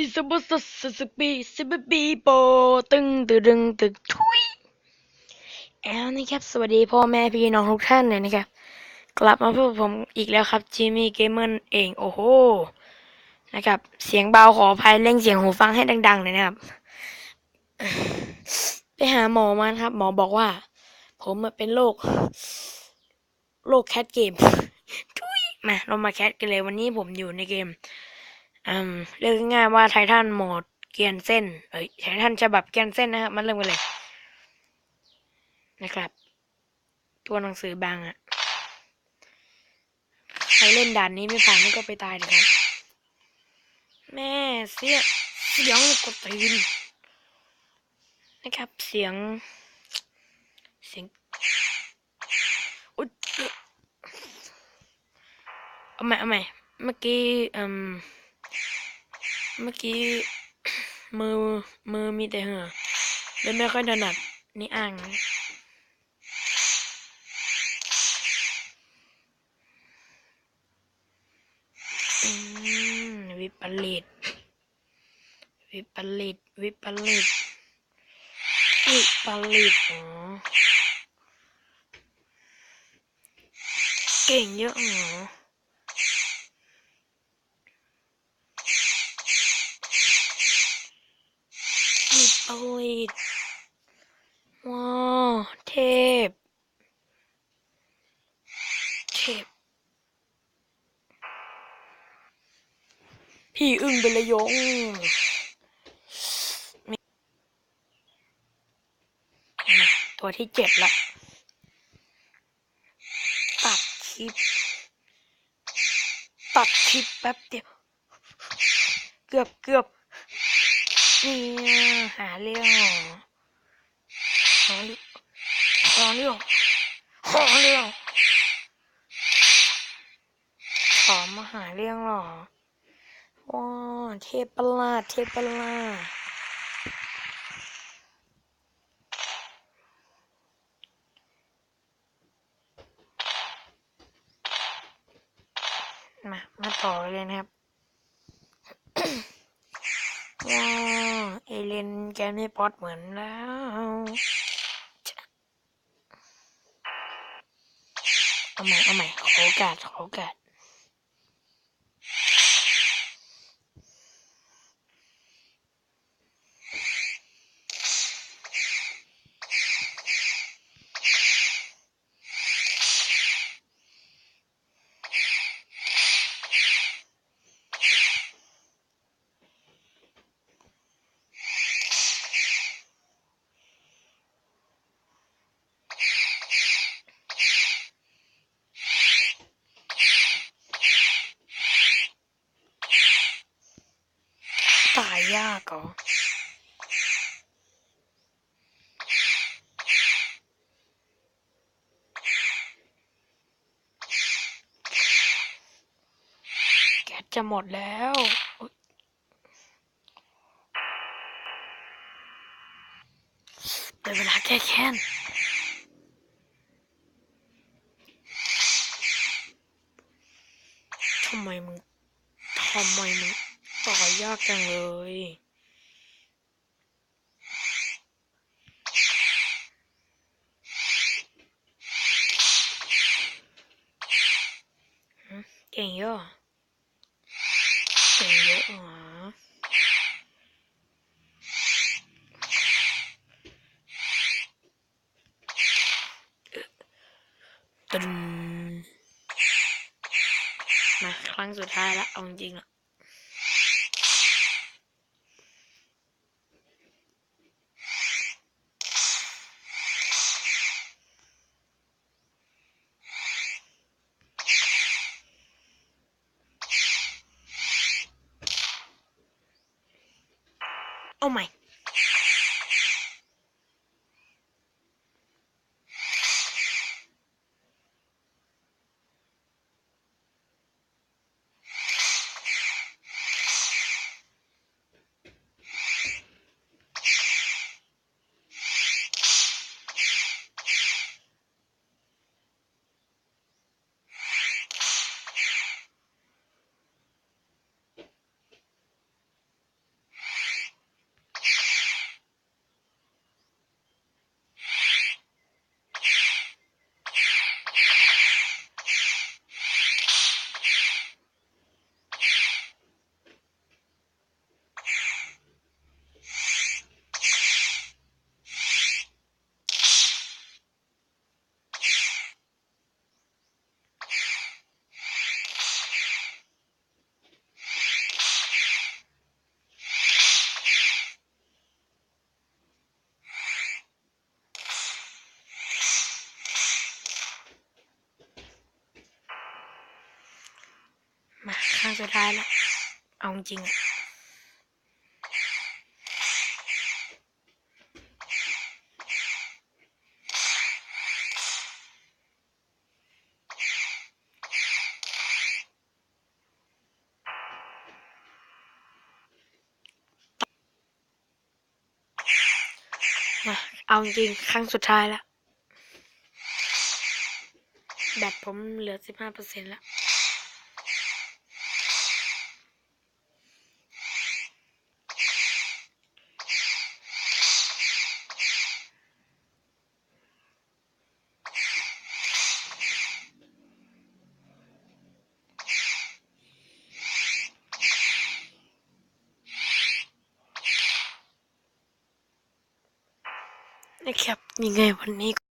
สิสบุสสสปีสิบปีโปตึงตึงตึงตึงทุยแล้วนะครับ สวัสดีพ่อแม่พี่น้องทุกท่านเลยนะครับ กลับมาพบผมอีกแล้วครับจิมมี่เกมเมอร์เองโอ้โหนะครับ เสียงเบาขออภัยเร่งเสียงหูฟังให้ดังๆเลยนะครับ ไปหาหมอมาครับ หมอบอกว่า ผมเป็นโรคโรคแคทเกมทุยมาเรามาแคทกันเลยวันนี้ผมอยู่ในเกม อืมเรียกง่ายว่าไททันโหมดเกียนเส้นเอ้ยไททันฉบับเกียนเส้นนะครับมันเริ่มกันเลย นะครับ ตัวหนังสือบางอะใครเล่นด่านนี้ไม่ผ่านนี่ก็ไปตายเลยครับ แม่เสียเสียงกดตีนนะครับ เสียง เสียงอุ๊ยเอาใหม่เอาใหม่เมื่อกี้อืม เมื่อกี้มือมือมีแต่เหงื่อเลยไม่ค่อยถนัดนี่อ่างวิปริตวิปริตวิปริตวิปริตอ๋อเก่งเยอะเหรอ วิปริตว้าเทพ เทพ พี่อึ้งเป็นระยงตัวที่เจ็ดละ ตัดคลิป ตัดคลิปแป๊บเดียว เกือบเกือบ เนี่ยหาเรื่องเหรอหาเรื่องหองเรื่องขอมาหาเรื่องหรอว้าเทพประหลาดเทพประหลาดมา มาต่อเลยนะครับ ว้าเอเลนแกไม่ปลอดเหมือนแล้วเอาใหม่เอาใหม่ขอโอกาสขอโอกาสตา ยากเหรอแกสจะหมดแล้วอุ๊ยได้เวลาแก้แค้นทำไมมึงทำไมมึง ต่อยากจังเลยเก่งเยอะเหรอเก่งเยอะหรอตึมมาครั้งสุดท้ายละเอาจริงละ เอาใหม่ เรั้ง สุดท้ายแล้วเอาจริงอะเอาจริงครั้งสุดท้ายแล้ว แบตผมเหลือสิบห้าเปอร์เซ็นต์แล้ว นะครับยังไงวันนี้